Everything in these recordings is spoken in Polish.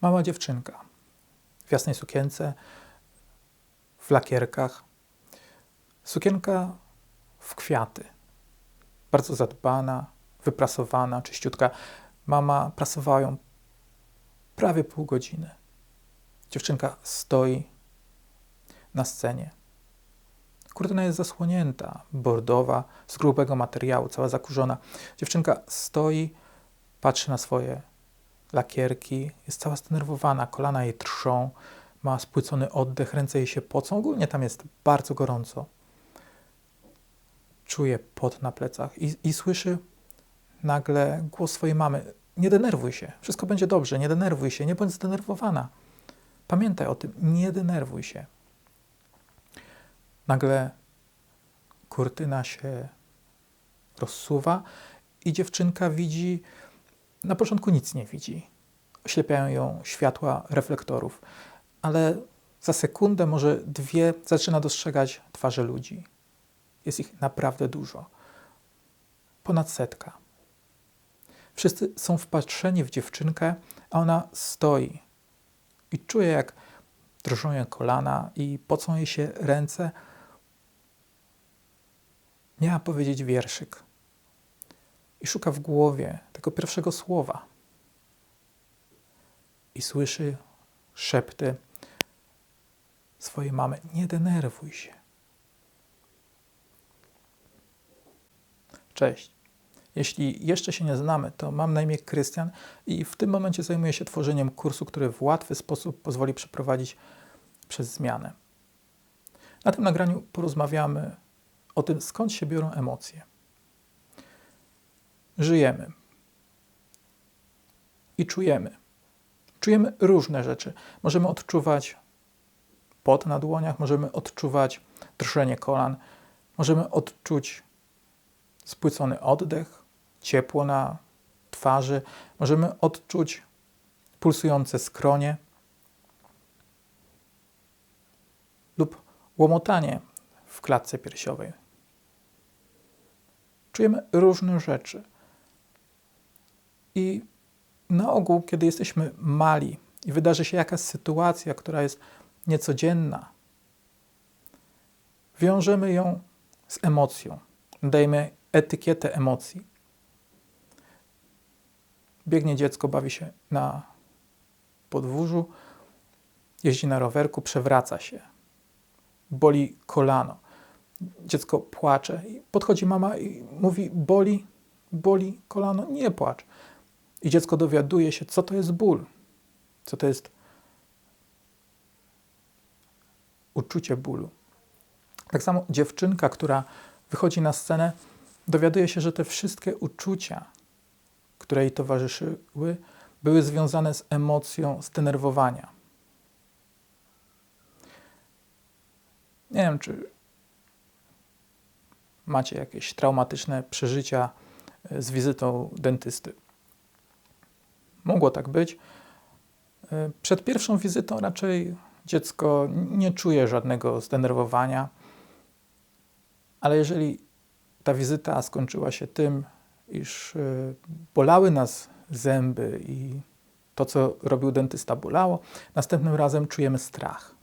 Mała dziewczynka w jasnej sukience, w lakierkach. Sukienka w kwiaty. Bardzo zadbana, wyprasowana, czyściutka. Mama prasowała ją prawie pół godziny. Dziewczynka stoi na scenie. Kurtyna jest zasłonięta, bordowa, z grubego materiału, cała zakurzona. Dziewczynka stoi, patrzy na swoje lakierki, jest cała zdenerwowana, kolana jej trzą, ma spłycony oddech, ręce jej się pocą. Ogólnie tam jest bardzo gorąco. Czuje pot na plecach i, i słyszy nagle głos swojej mamy. Nie denerwuj się, wszystko będzie dobrze, nie denerwuj się, nie bądź zdenerwowana. Pamiętaj o tym, nie denerwuj się. Nagle kurtyna się rozsuwa i dziewczynka widzi, na początku nic nie widzi. Oślepiają ją światła reflektorów, ale za sekundę, może dwie, zaczyna dostrzegać twarze ludzi. Jest ich naprawdę dużo. Ponad setka. Wszyscy są wpatrzeni w dziewczynkę, a ona stoi i czuje, jak drżą jej kolana i pocą jej się ręce. Miała powiedzieć wierszyk i szuka w głowie tego pierwszego słowa. I słyszy szepty swojej mamy: Nie denerwuj się. Cześć. Jeśli jeszcze się nie znamy, to mam na imię Krystian i w tym momencie zajmuję się tworzeniem kursu, który w łatwy sposób pozwoli przeprowadzić przez zmianę. Na tym nagraniu porozmawiamy o tym, skąd się biorą emocje. Żyjemy i czujemy. Czujemy różne rzeczy. Możemy odczuwać pot na dłoniach, możemy odczuwać drżenie kolan, możemy odczuć spłycony oddech, ciepło na twarzy, możemy odczuć pulsujące skronie lub łomotanie w klatce piersiowej. Czujemy różne rzeczy. I na ogół, kiedy jesteśmy mali i wydarzy się jakaś sytuacja, która jest niecodzienna, wiążemy ją z emocją, dajemy etykietę emocji. Biegnie dziecko, bawi się na podwórzu, jeździ na rowerku, przewraca się, boli kolano. Dziecko płacze. Podchodzi mama i mówi: Boli, boli kolano, nie płacz. I dziecko dowiaduje się, co to jest ból, co to jest uczucie bólu. Tak samo dziewczynka, która wychodzi na scenę, dowiaduje się, że te wszystkie uczucia, które jej towarzyszyły, były związane z emocją zdenerwowania. Nie wiem, czy macie jakieś traumatyczne przeżycia e, z wizytą dentysty. Mogło tak być. E, przed pierwszą wizytą raczej dziecko nie czuje żadnego zdenerwowania, ale jeżeli ta wizyta skończyła się tym, iż e, bolały nas zęby i to, co robił dentysta, bolało, następnym razem czujemy strach.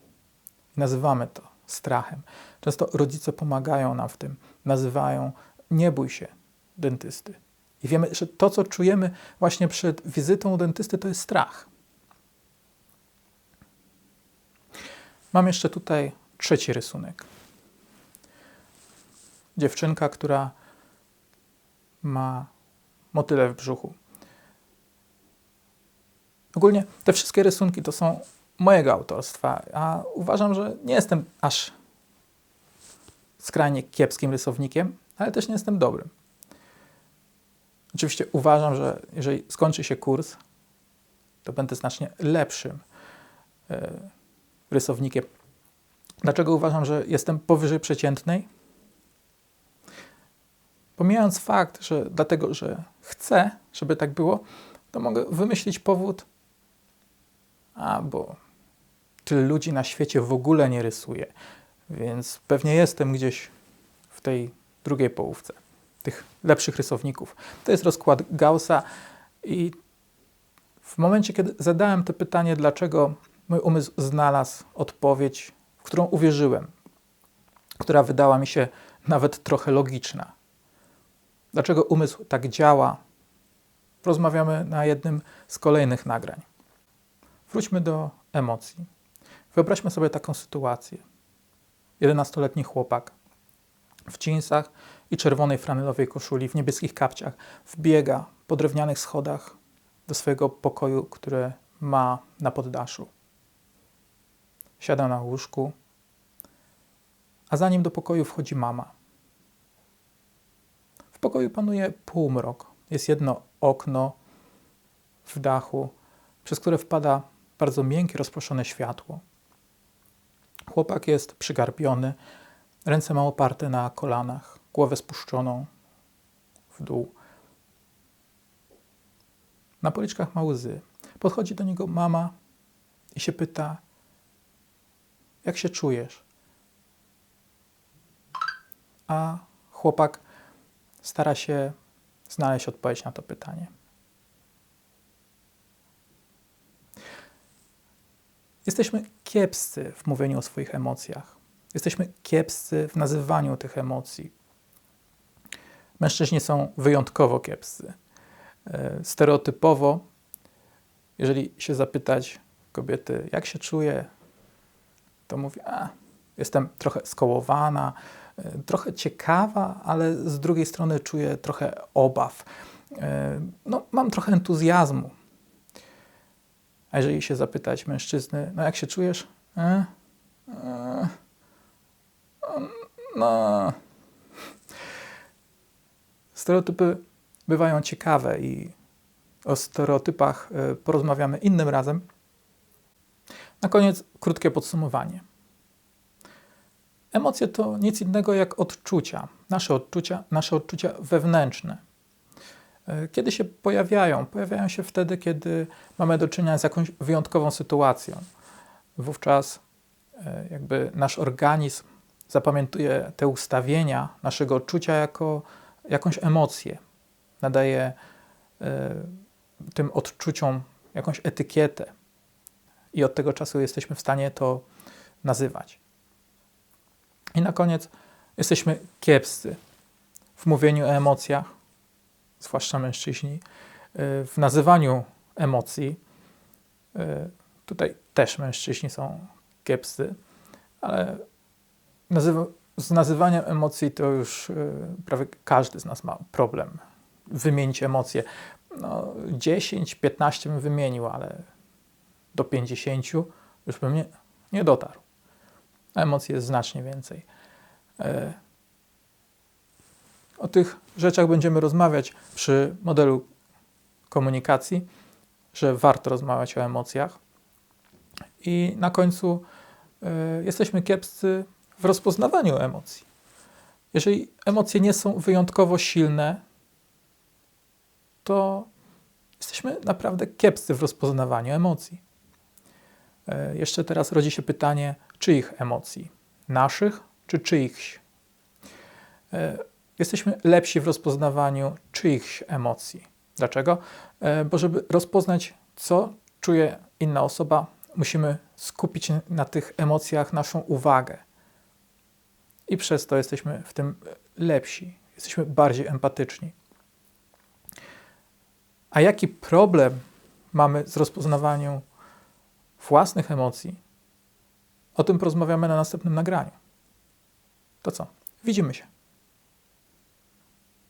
Nazywamy to strachem. Często rodzice pomagają nam w tym, nazywają nie bój się dentysty. I wiemy, że to, co czujemy właśnie przed wizytą u dentysty, to jest strach. Mam jeszcze tutaj trzeci rysunek. Dziewczynka, która ma motyle w brzuchu. Ogólnie te wszystkie rysunki to są mojego autorstwa, a uważam, że nie jestem aż skrajnie kiepskim rysownikiem, ale też nie jestem dobrym. Oczywiście uważam, że jeżeli skończy się kurs, to będę znacznie lepszym e, rysownikiem. Dlaczego uważam, że jestem powyżej przeciętnej? Pomijając fakt, że dlatego, że chcę, żeby tak było, to mogę wymyślić powód, a bo tyle ludzi na świecie w ogóle nie rysuje, więc pewnie jestem gdzieś w tej drugiej połówce tych lepszych rysowników. To jest rozkład Gaussa i W momencie, kiedy zadałem to pytanie, dlaczego mój umysł znalazł odpowiedź, w którą uwierzyłem, która wydała mi się nawet trochę logiczna. Dlaczego umysł tak działa? Rozmawiamy na jednym z kolejnych nagrań. Wróćmy do emocji. Wyobraźmy sobie taką sytuację. 11-letni chłopak w jeansach i czerwonej franelowej koszuli, w niebieskich kapciach, wbiega po drewnianych schodach do swojego pokoju, które ma na poddaszu. Siada na łóżku, a za nim do pokoju wchodzi mama. W pokoju panuje półmrok. Jest jedno okno w dachu, przez które wpada bardzo miękkie, rozproszone światło. Chłopak jest przygarbiony, ręce ma oparte na kolanach, głowę spuszczoną w dół. Na policzkach ma łzy. Podchodzi do niego mama i się pyta: Jak się czujesz? A chłopak stara się znaleźć odpowiedź na to pytanie. Jesteśmy kiepscy w mówieniu o swoich emocjach. Jesteśmy kiepscy w nazywaniu tych emocji. Mężczyźni są wyjątkowo kiepscy. E, stereotypowo, jeżeli się zapytać kobiety, jak się czuje, to mówi, a, jestem trochę skołowana, e, trochę ciekawa, ale z drugiej strony czuję trochę obaw. E, no, mam trochę entuzjazmu. A jeżeli się zapytać mężczyzny, no jak się czujesz? E? E? No. Stereotypy bywają ciekawe i o stereotypach e, porozmawiamy innym razem. Na koniec krótkie podsumowanie. Emocje to nic innego jak odczucia, nasze odczucia, nasze odczucia wewnętrzne. E, kiedy się pojawiają? Pojawiają się wtedy, kiedy mamy do czynienia z jakąś wyjątkową sytuacją. Wówczas e, jakby nasz organizm zapamiętuje te ustawienia naszego odczucia jako jakąś emocję, nadaje e, tym odczuciom jakąś etykietę i od tego czasu jesteśmy w stanie to nazywać. I na koniec jesteśmy kiepscy w mówieniu o emocjach, zwłaszcza mężczyźni, e, w nazywaniu emocji. E, tutaj też mężczyźni są kiepscy, ale nazywa, z nazywaniem emocji to już e, prawie każdy z nas ma problem. Wymienić emocje. No, 10, 15 bym wymienił, ale do 50 już bym nie, nie dotarł. A emocji jest znacznie więcej. O tych rzeczach będziemy rozmawiać przy modelu komunikacji, że warto rozmawiać o emocjach. I na końcu y, jesteśmy kiepscy w rozpoznawaniu emocji. Jeżeli emocje nie są wyjątkowo silne, to jesteśmy naprawdę kiepscy w rozpoznawaniu emocji. Y, jeszcze teraz rodzi się pytanie, czyich emocji? Naszych czy czyichś? Y, jesteśmy lepsi w rozpoznawaniu czyichś emocji. Dlaczego? E, bo żeby rozpoznać, co czuje inna osoba, musimy skupić na tych emocjach naszą uwagę. I przez to jesteśmy w tym lepsi, jesteśmy bardziej empatyczni. A jaki problem mamy z rozpoznawaniem własnych emocji? O tym porozmawiamy na następnym nagraniu. To co? Widzimy się.